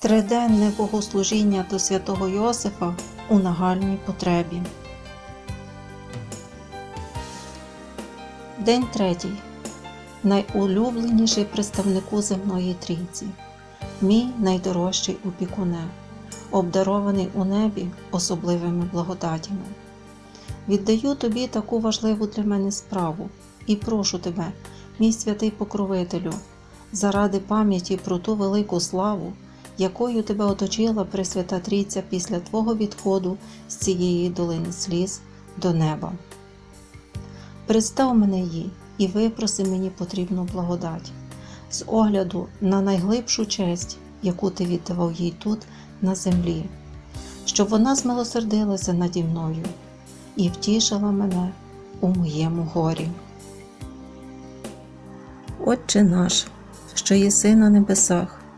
Триденне богослужіння до святого Йосифа у нагальній потребі. День третій. Найулюбленіший представнику земної трійці, мій найдорожчий опікуне, обдарований у небі особливими благодатями. Віддаю тобі таку важливу для мене справу і прошу тебе, мій святий покровителю, заради пам'яті про ту велику славу, якою тебе оточила Пресвята Трійця після твого відходу з цієї долини сліз до неба. Представ мене їй і випроси мені потрібну благодать з огляду на найглибшу честь, яку ти віддавав їй тут, на землі, щоб вона змилосердилася наді мною і втішила мене у моєму горі. Отче наш, що єси на небесах,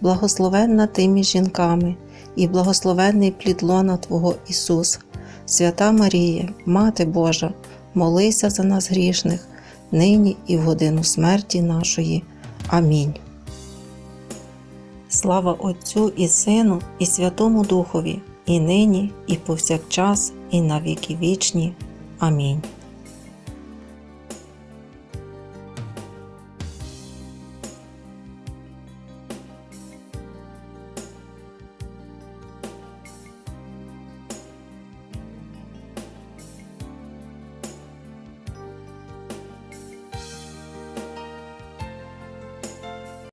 благословенна ти між жінками, і благословенний плід лона Твого Ісус. Свята Маріє, Мати Божа, молися за нас грішних, нині і в годину смерті нашої. Амінь. Слава Отцю і Сину, і Святому Духові, і нині, і повсякчас, і на віки вічні. Амінь.